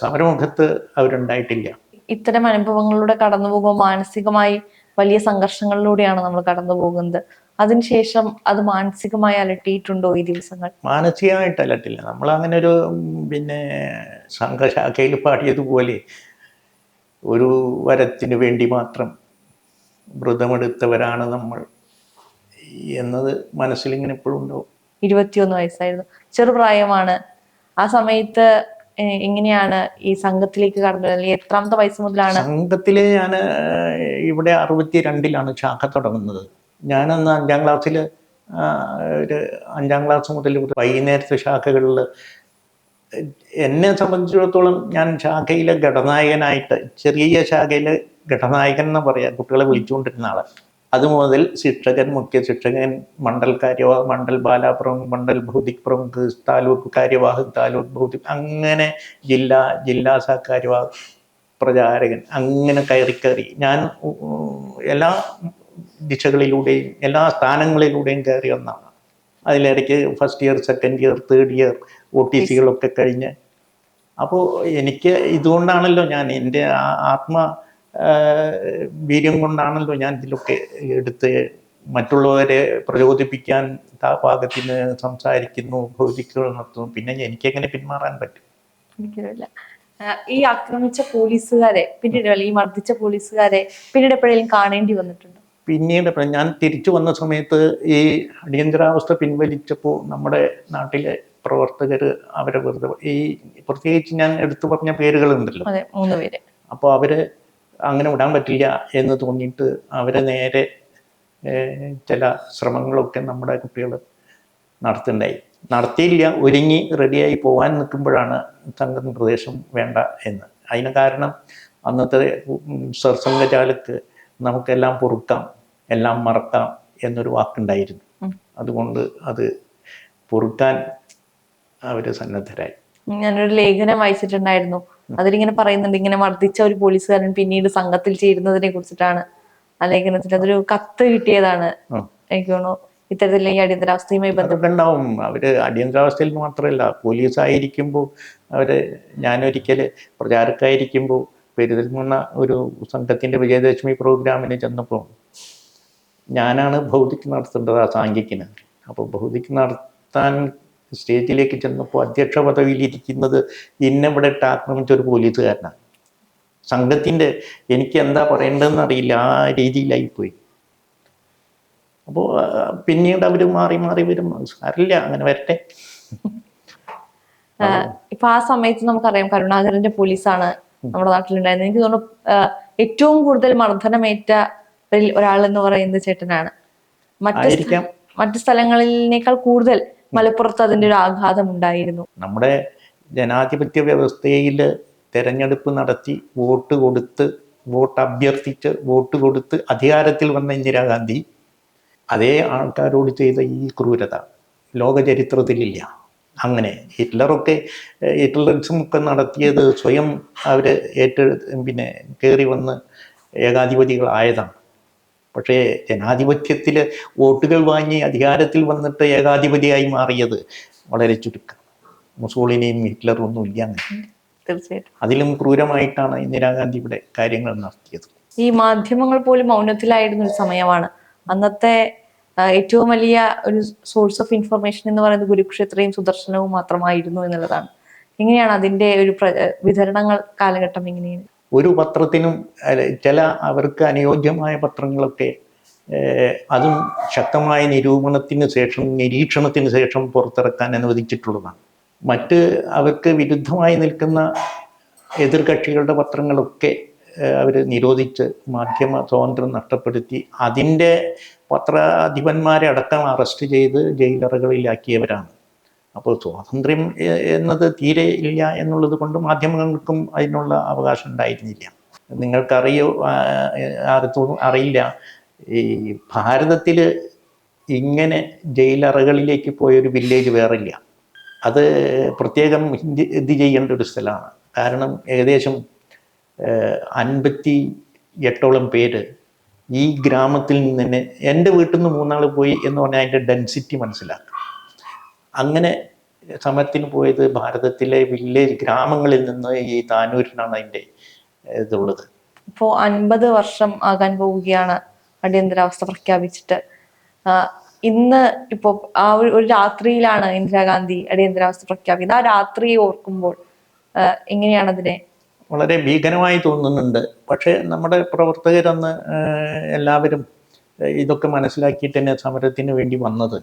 സമരമുഖത്ത് അവരുണ്ടായിട്ടില്ല. ഇത്തരം അനുഭവങ്ങളിലൂടെ കടന്നു പോകുമ്പോൾ മാനസികമായി വലിയ സംഘർഷങ്ങളിലൂടെയാണ് നമ്മൾ കടന്നു പോകുന്നത്. അതിനുശേഷം അത് മാനസികമായി അലട്ടിയിട്ടുണ്ടോ ഈ ദിവസങ്ങൾ? മാനസികമായിട്ട് അലട്ടില്ല. നമ്മൾ അങ്ങനെ ഒരു പിന്നെ സംഘശാഖയിൽ പാടിയതുപോലെ ഒരു വരത്തിന് വേണ്ടി മാത്രം വ്രതമെടുത്തവരാണ് നമ്മൾ എന്നത് മനസ്സിലിങ്ങനെ എപ്പോഴും ഉണ്ടാവും. ഇരുപത്തിയൊന്ന് വയസ്സായിരുന്നു. ചെറുപ്രായമാണ്. ആ സമയത്ത് എങ്ങനെയാണ് ഈ സംഘത്തിലേക്ക് കടന്നത്? അല്ലെങ്കിൽ എത്രാമത്തെ വയസ്സ് മുതലാണ്? സംഘത്തിൽ ഞാൻ ഇവിടെ അറുപത്തി രണ്ടിലാണ് ശാഖ തുടങ്ങുന്നത്. ഞാനന്ന് അഞ്ചാം ക്ലാസ്സിൽ ഒരു അഞ്ചാം ക്ലാസ് മുതൽ വൈകുന്നേരത്തെ ശാഖകളിൽ എന്നെ സംബന്ധിച്ചിടത്തോളം ഞാൻ ശാഖയിലെ ഘടനായകനായിട്ട് ചെറിയ ശാഖയിലെ ഘടനായകൻ എന്ന് പറയാം കുട്ടികളെ വിളിച്ചുകൊണ്ടിരുന്ന ആൾ അതുമുതൽ ശിക്ഷകൻ മുഖ്യ ശിക്ഷകൻ മണ്ഡൽ കാര്യവാഹ് മണ്ഡൽ ബാലാപ്രമുഖ് മണ്ഡൽ ഭൗതിക് പ്രമുഖ് താലൂക്ക് കാര്യവാഹ് താലൂക്ക് ഭൗതിക് അങ്ങനെ ജില്ലാ ജില്ലാ സഹകാര്യവാഹ് കാര്യവാഹ് പ്രചാരകൻ അങ്ങനെ കയറി കയറി. ഞാൻ എല്ലാ ദിശകളിലൂടെയും എല്ലാ സ്ഥാനങ്ങളിലൂടെയും കയറി ഒന്നാണ് അതിലിടയ്ക്ക് first year second year third year O T സികളൊക്കെ കഴിഞ്ഞ്. അപ്പോൾ എനിക്ക് ഇതുകൊണ്ടാണല്ലോ ഞാൻ എന്റെ ആത്മ വീര്യം കൊണ്ടാണല്ലോ ഞാൻ ഇതിലൊക്കെ എടുത്ത് മറ്റുള്ളവരെ പ്രചോദിപ്പിക്കാൻ പാകത്തിന് സംസാരിക്കുന്നു ഭൗതികൾ നടത്തുന്നു. പിന്നെ എനിക്ക് എങ്ങനെ പിന്മാറാൻ പറ്റും? എനിക്കറിയില്ല ഈ ആക്രമിച്ച പോലീസുകാരെ പിന്നീട് ഈ മർദ്ദിച്ച പോലീസുകാരെ പിന്നീട് എപ്പോഴെങ്കിലും കാണേണ്ടി വന്നിട്ടുണ്ട്? പിന്നീട് ഞാൻ തിരിച്ചു വന്ന സമയത്ത് ഈ അടിയന്തരാവസ്ഥ പിൻവലിച്ചപ്പോൾ നമ്മുടെ നാട്ടിലെ പ്രവർത്തകർ അവരെ വെറുതെ ഈ പ്രത്യേകിച്ച് ഞാൻ എടുത്തു പറഞ്ഞ പേരുകളുണ്ടല്ലോ. അതെ മൂന്ന് പേര്. അപ്പോൾ അവർ അങ്ങനെ വിടാൻ പറ്റില്ല എന്ന് തോന്നിയിട്ട് അവരെ നേരെ ചില ശ്രമങ്ങളൊക്കെ നമ്മുടെ കുട്ടികൾ നടത്തുണ്ടായി നടത്തിയില്ല ഒരുങ്ങി റെഡിയായി പോകാൻ നിൽക്കുമ്പോഴാണ് തങ്ക നിർദ്ദേശം വേണ്ട എന്ന്. അതിന് കാരണം അന്നത്തെ ഉം, സർസംഘചാലക്ക് നമുക്കെല്ലാം പൊറുക്കാം എല്ലാം മറക്കാം എന്നൊരു വാക്കുണ്ടായിരുന്നു. അതുകൊണ്ട് അത് പൊറുക്കാൻ അവർ സന്നദ്ധരായി. ഞാനൊരു ലേഖനം വായിച്ചിട്ടുണ്ടായിരുന്നു. അതിലിങ്ങനെ പറയുന്നുണ്ട് ഇങ്ങനെ മർദ്ദിച്ച ഒരു പോലീസുകാരൻ പിന്നീട് സംഘത്തിൽ ചേരുന്നതിനെ കുറിച്ചിട്ടാണ്. ആ ലേഖനത്തിൽ അതൊരു കത്ത് കിട്ടിയതാണ്. എനിക്ക് തോന്നുന്നു ഇത്തരത്തിലുള്ള ഈ അടിയന്തരാവസ്ഥയുമായി ബന്ധപ്പെട്ടുണ്ടാവും അവർ അടിയന്തരാവസ്ഥയിൽ മാത്രമല്ല പോലീസ് ആയിരിക്കുമ്പോൾ അവർ ഞാനൊരിക്കൽ പ്രചാരക്കായിരിക്കുമ്പോൾ പെരുതൽമണ്ണ ഒരു സംഘത്തിന്റെ വിജയദശമി പ്രോഗ്രാമിന് ചെന്നപ്പോൾ ഞാനാണ് ഭൗതിക്ക് നടത്തേണ്ടത് ആ സാങ്കിക്കിന് അപ്പോൾ ഭൗതിക്ക് നടത്താൻ സ്റ്റേജിലേക്ക് ചെന്നപ്പോൾ അധ്യക്ഷ പദവിയിലിരിക്കുന്നത് ഇന്നിവിടെ ഇട്ട് ആക്രമിച്ച ഒരു പോലീസുകാരനാണ് സംഘത്തിന്റെ എനിക്ക് എന്താ പറയേണ്ടതെന്ന് അറിയില്ല ആ രീതിയിലായിപ്പോയി. അപ്പോൾ പിന്നീട് അവർ മാറി മാറി വരും. സാരില്ല അങ്ങനെ വരട്ടെ. ഇപ്പൊ ആ സമയത്ത് നമുക്കറിയാം കരുണാകരന്റെ പോലീസാണ് നമ്മുടെ നാട്ടിലുണ്ടായിരുന്നത്. എനിക്ക് തോന്നുന്നു ഏറ്റവും കൂടുതൽ മർദ്ദനമേറ്റ ഒരാൾ എന്ന് പറയുന്നത് ചേട്ടനാണ്. മറ്റ് മറ്റു സ്ഥലങ്ങളിനേക്കാൾ കൂടുതൽ മലപ്പുറത്ത് അതിന്റെ ഒരു ആഘാതം ഉണ്ടായിരുന്നു നമ്മുടെ ജനാധിപത്യ വ്യവസ്ഥയിൽ തെരഞ്ഞെടുപ്പ് നടത്തി വോട്ട് കൊടുത്ത് വോട്ട് അഭ്യർത്ഥിച്ച് വോട്ട് കൊടുത്ത് അധികാരത്തിൽ വന്ന ഇന്ദിരാഗാന്ധി അതേ ആൾക്കാരോട് ചെയ്ത ഈ ക്രൂരത ലോക ചരിത്രത്തിലില്ല. അങ്ങനെ ഹിറ്റ്ലറൊക്കെ ഹിറ്റ്ലർസും ഒക്കെ നടത്തിയത് സ്വയം അവർ ഏറ്റെടു പിന്നെ കയറി വന്ന് ഏകാധിപതികളായതാണ്. പക്ഷേ ജനാധിപത്യത്തിൽ വോട്ടുകൾ വാങ്ങി അധികാരത്തിൽ വന്നിട്ട് ഏകാധിപതിയായി മാറിയത് വളരെ ചുരുക്കം. മുസോളിനിയും ഹിറ്റ്ലറും ഒന്നും ഇല്ല തീർച്ചയായിട്ടും. അതിലും ക്രൂരമായിട്ടാണ് ഇന്ദിരാഗാന്ധി ഇവിടെ കാര്യങ്ങൾ നടത്തിയത്. ഈ മാധ്യമങ്ങൾ പോലും മൗനത്തിലായിരുന്ന ഒരു സമയമാണ്. അന്നത്തെ ഏറ്റവും വലിയ ഒരു സോഴ്സ് ഓഫ് ഇൻഫർമേഷൻ എന്ന് പറയുന്നത് കുരുക്ഷേത്രയും സുദർശനവും മാത്രമായിരുന്നു എന്നുള്ളതാണ്. എങ്ങനെയാണ് അതിന്റെ ഒരു പ്ര- വിതരണങ്ങൾ കാലഘട്ടം എങ്ങനെയാണ് ഒരു പത്രത്തിനും ചില അവർക്ക് അനുയോജ്യമായ പത്രങ്ങളൊക്കെ അതും ശക്തമായ നിരൂപണത്തിന് ശേഷം നിരീക്ഷണത്തിന് ശേഷം പുറത്തിറക്കാൻ അനുവദിച്ചിട്ടുള്ളതാണ്. മറ്റ് അവർക്ക് വിരുദ്ധമായി നിൽക്കുന്ന എതിർകക്ഷികളുടെ പത്രങ്ങളൊക്കെ അവർ നിരോധിച്ച് മാധ്യമ സ്വാതന്ത്ര്യം നഷ്ടപ്പെടുത്തി അതിന്റെ പത്രാധിപന്മാരെ അടക്കം അറസ്റ്റ് ചെയ്ത് ജയിലറകളിലാക്കിയവരാണ്. അപ്പോൾ സ്വാതന്ത്ര്യം എന്നത് തീരെ ഇല്ല എന്നുള്ളത് കൊണ്ട് മാധ്യമങ്ങൾക്കും അതിനുള്ള അവകാശം ഉണ്ടായിരുന്നില്ല. നിങ്ങൾക്കറിയോ ആരത്തോടും അറിയില്ല. ഈ ഭാരതത്തിൽ ഇങ്ങനെ ജയിലറകളിലേക്ക് പോയൊരു വില്ലേജ് വേറില്ല. അത് പ്രത്യേകം ഇത് ചെയ്യേണ്ട ഒരു സ്ഥലമാണ്. കാരണം ഏകദേശം അൻപത്തി എട്ടോളം പേര് ഈ ഗ്രാമത്തിൽ നിന്ന് എന്റെ വീട്ടിൽ നിന്ന് മൂന്നാൾ പോയി എന്ന് പറഞ്ഞാൽ അതിന്റെ ഡെൻസിറ്റി മനസ്സിലാക്കുക അങ്ങനെ സമരത്തിന് പോയത് ഭാരതത്തിലെ വില്ലേജ് ഗ്രാമങ്ങളിൽ നിന്ന് ഈ താനൂരിനാണ് അതിന്റെ ഇതുള്ളത്. ഇപ്പോ അൻപത് വർഷം ആകാൻ പോവുകയാണ് അടിയന്തരാവസ്ഥ പ്രഖ്യാപിച്ചിട്ട്. ഇന്ന് ഇപ്പോ ആ ഒരു ഒരു രാത്രിയിലാണ് ഇന്ദിരാഗാന്ധി അടിയന്തരാവസ്ഥ പ്രഖ്യാപിക്കുന്നത്. ആ രാത്രി ഓർക്കുമ്പോൾ എങ്ങനെയാണ് അതിനെ? വളരെ ഭീകരമായി തോന്നുന്നുണ്ട്. പക്ഷേ നമ്മുടെ പ്രവർത്തകരന്ന് എല്ലാവരും ഇതൊക്കെ മനസ്സിലാക്കിയിട്ട് തന്നെ സമരത്തിന് വേണ്ടി വന്നത്.